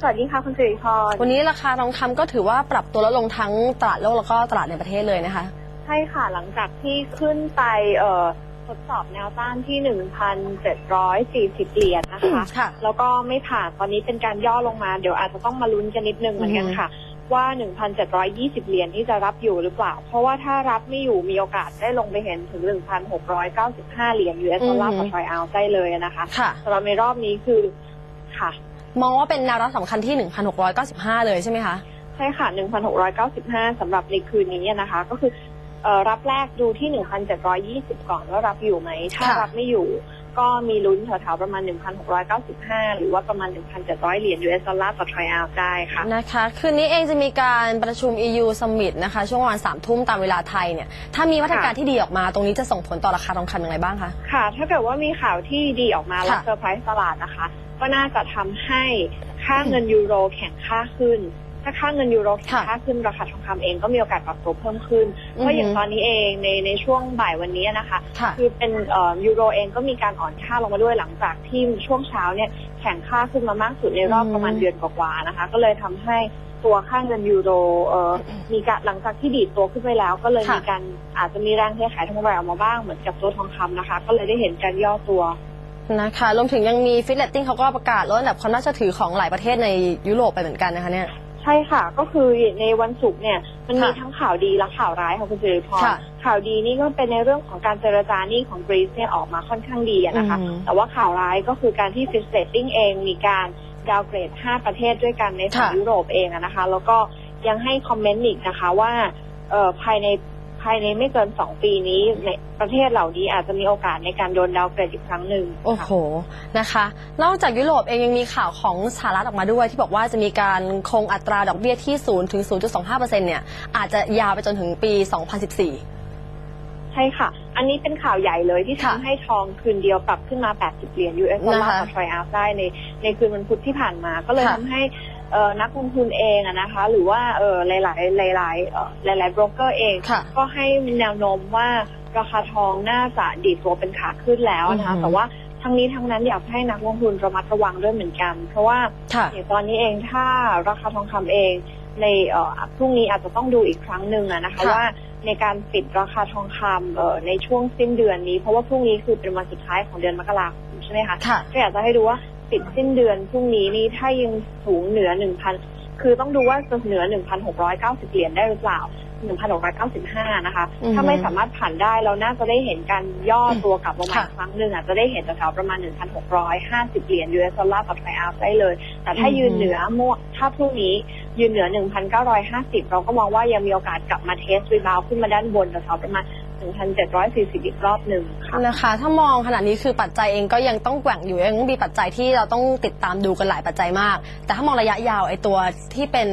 สวัสดีค่ะคุณสิริพรวันนี้ราคาทองคำก็ถือว่าปรับตัวลดลงทั้งตลาดโลกแล้วก็ตลาดในประเทศเลยนะคะ ใช่ค่ะหลังจากที่ขึ้นไปเอ่อทดสอบแนวต้านที่ 1,740 เหรียญนะคะค่ะแล้วก็ไม่ผ่านตอนนี้เป็นการย่อลงมาเดี๋ยวอาจจะต้องมาลุ้นกันนิดนึงเหมือนกันค่ะ ว่า 1,720 เหรียญที่จะรับอยู่หรือเปล่า เพราะว่าถ้ารับไม่อยู่มีโอกาสได้ลงไปเห็นถึง 1,695 เหรียญ US ดอลลาร์ต่อทรอยออนซ์ได้เลยนะคะค่ะสำหรับในรอบนี้คือค่ะ มองว่าเป็นแนวรับสำคัญที่ 1,695 เลยใช่ไหมคะ ใช่ค่ะ 1,695 สำหรับในคืนนี้นะคะ ก็คือเอ่อรับแรกดูที่ 1,720 ก่อนว่ารับอยู่ไหม ถ้าค่ะรับไม่อยู่ ก็มีลุ้นแถวๆประมาณ 1,695 หรือว่าประมาณ 1,700 เหรียญ US ดอลลาร์ต่อทรอยออนซ์ได้ค่ะ นะคะ คืนนี้เองจะมีการประชุม EU Summit นะคะ ช่วงวันสามทุ่มตามเวลาไทยเนี่ย ถ้ามีมาตรการที่ดีออกมาตรงนี้จะส่งผลต่อราคาทองคำอย่างไรบ้างคะ ค่ะ ถ้าเกิดว่ามีข่าวที่ดีออกมาแล้วค่ะ เซอร์ไพรส์ตลาดนะคะ ก็น่าจะทำให้ค่าเงินยูโรแข็งค่าขึ้น ถ้าค่าเงินยูโรแข็งค่ะค่าขึ้นราคาทองคำเองก็มีโอกาสปรับตัวเพิ่มขึ้นเพราะอย่างตอนนี้เองในในช่วงบ่ายวันนี้นะคะค่ะคือเป็นเอ่อยูโรเองก็มีการอ่อนค่าลงมาด้วยหลังจากที่ช่วงเช้าเนี่ยแข็งค่าขึ้นมามากสุดในรอบอืมประมาณเดือนกว่าๆนะคะ ก็เลยทำให้ตัวค่าเงินยูโรเอ่อมีการหลังจากที่ดีดตัวขึ้นไปแล้ว ก็เลยค่ะมีการอาจจะมีแรงเทขายทองคำออกมาบ้างเหมือนกับตัวทองคำนะคะ ก็เลยได้เห็นการย่อตัวนะคะรวมถึงยังมีฟิตเลตติ้งเขาก็ประกาศลดอันดับความน่าเชื่อถือของหลายประเทศในยุโรปไปเหมือนกันนะคะเนี่ยใช่ค่ะ ก็คือในวันศุกร์เนี่ยมันมีค่ะทั้งข่าวดีและข่าวร้ายค่ะคุณสิริพรค่ะข่าวดีนี่ก็เป็นในเรื่องของการเจรจาหนี้ของกรีซเนี่ยออกมาค่อนข้างดีอะนะคะอืมแต่ว่าข่าวร้ายก็คือการที่ฟิสเ a ตติ้งเองมีการดาวเกรด 5 ประเทศด้วยกันในฝั่งค่ะยุโรปเองอะนะคะ แล้วก็ยังให้คอมเมนต์อีกนะคะว่าเอ่อภายในภายในไม่เกิน2ปีนี้ในประเทศเหล่านี้อาจจะมีโอกาสในการโดนดาวเกรดอีกครั้งหนึ่งโอ้ค่ะโหนะคะ นอกจากยุโรปเองยังมีข่าวของสหรัฐออกมาด้วย ที่บอกว่าจะมีการคงอัตราดอกเบี้ยที่0ถึง 0.25%เนี่ยอาจจะยาวไปจนถึงปี 2014ใช่ค่ะ อันนี้เป็นข่าวใหญ่เลยที่ค่ะทำให้ทองคืนเดียวปรับขึ้นมา 80 เหรียญ US ดอลลาร์นะคะต่อทรอยออนซ์ได้ในในคืนวันพุธที่ผ่านมา ก็เลยค่ะทำให้ เอ่อนักลงทุนเองอะนะคะ หรือว่าเออหลาย ๆ หลายๆเอ่อหลายๆโบรกเกอร์เอง ค่ะก็ให้แนวโน้มว่าราคาทองน่าจะดีดตัวเป็นขาขึ้นแล้วนะคะ อือหือแต่ว่าทั้งนี้ทั้งนั้นอยากให้นักลงทุนระมัดระวังด้วยเหมือนกัน เพราะว่า ค่ะ อย่างตอนนี้เองถ้าราคาทองคำเองในเอ่อพรุ่งนี้อาจจะต้องดูอีกครั้งหนึ่งอะนะคะค่ะว่าในการปิดราคาทองคำเอ่อในช่วงสิ้นเดือนนี้ เพราะว่าพรุ่งนี้คือเป็นวันสุดท้ายของเดือนมกราคมใช่ไหมคะค่ะ ก็อยากจะให้ดูว่า ปิดสิ้นเดือนพรุ่งนี้นี่ถ้ายังสูงเหนือหนึ่งพันคือต้องดูว่าจะเหนือหนึ่งพันหกร้อยเก้าสิบเหรียญได้หรือเปล่าหนึ่งพันหกร้อยเก้าสิบห้านะคะอือฮึถ้าไม่สามารถผ่านได้เราน่าจะได้เห็นการย่อตัวกลับลงมาค่ะอีกครั้งหนึ่งอาจจะได้เห็นแถวๆประมาณ1,650เหรียญ US ดอลลาร์ต่อไทรอัพได้เลย แต่ถ้าอือฮึยืนเหนือมั่วถ้าพรุ่งนี้ยืนเหนือ1,950เราก็มองว่ายังมีโอกาสกลับมาเทสรีบาวขึ้นมาด้านบนแถวๆประมาณ 1,740 อีกรอบหนึ่งค่ะนะคะ ถ้ามองขนาดนี้คือปัจจัยเองก็ยังต้องแกว่งอยู่ยังมีปัจจัยที่เราต้องติดตามดูกันหลายปัจจัยมาก แต่ถ้ามองระยะยาวไอ้ตัวที่เป็น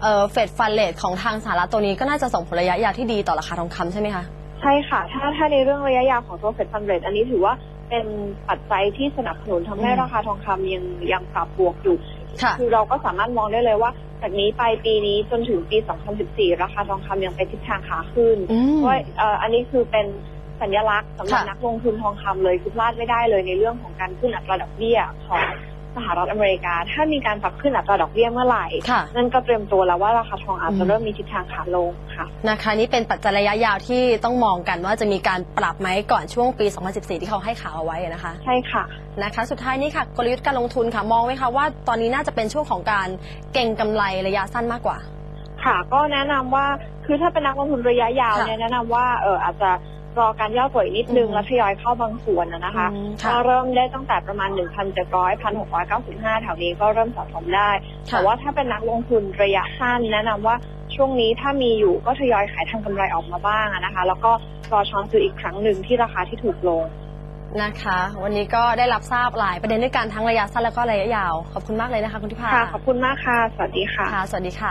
เฟดฟันเลทของทางสหรัฐตัวนี้ก็น่าจะส่งผลระยะยาวที่ดีต่อราคาทองคำใช่ไหมคะใช่ค่ะ ถ้าถ้าในเรื่องระยะยาวของตัวเฟดฟันเรทอันนี้ถือว่าเป็นปัจจัยที่สนับสนุนทำให้อืมราคาทองคำยังยังปรับบวกอยู่ค่ะคือเราก็สามารถมองได้เลยว่า จากนี้ไปปีนี้จนถึงปี 2014 ราคาทองคำยังเป็นทิศทางขาขึ้นอืมเพราะเอ่ออันนี้คือเป็นสัญลักษณ์สำหรับค่ะนักลงทุนทองคำเลยคือพลาดไม่ได้เลยในเรื่องของการขึ้นอัตราดอกเบี้ยของ สหรัฐอเมริกา ถ้ามีการปรับขึ้นอัตราดอกเบี้ยเมื่อไหร่ค่ะนั่นก็เตรียมตัวแล้วว่าราคาทองอาจจะอืมเริ่มมีทิศทางขาลงค่ะนะคะ นี่เป็นปัจจัยระยะยาวที่ต้องมองกันว่าจะมีการปรับไหมก่อนช่วงปี 2014 ที่เขาให้ข่าวเอาไว้นะคะ ใช่ค่ะนะคะ สุดท้ายนี้ค่ะกลยุทธ์การลงทุนค่ะมองไหมคะว่าตอนนี้น่าจะเป็นช่วงของการเก่งกำไรระยะสั้นมากกว่า ค่ะ ก็แนะนำว่าคือถ้าเป็นนักลงทุนระยะยาวค่ะเนี่ยแนะนำว่าเอออาจจะ รอการย่อตัวอีกนิดนึงอืมแล้วทยอยเข้าบางส่วนนะนะคะอืมค่ะก็เริ่มได้ตั้งแต่ประมาณ 1,700 1,695 แถวนี้ก็เริ่มสะสมได้ค่ะแต่ว่าถ้าเป็นนักลงทุนระยะสั้นแนะนำว่าช่วงนี้ถ้ามีอยู่ก็ทยอยขายทำกำไรออกมาบ้างอะนะคะ แล้วก็รอช้อนซื้ออีกครั้งหนึ่งที่ราคาที่ถูกลงนะคะ วันนี้ก็ได้รับทราบหลายประเด็นด้วยกันทั้งระยะสั้นแล้วก็ระยะยาว ขอบคุณมากเลยนะคะคุณทิพาค่ะขอบคุณมากค่ะ สวัสดีค่ะค่ะ สวัสดีค่ะ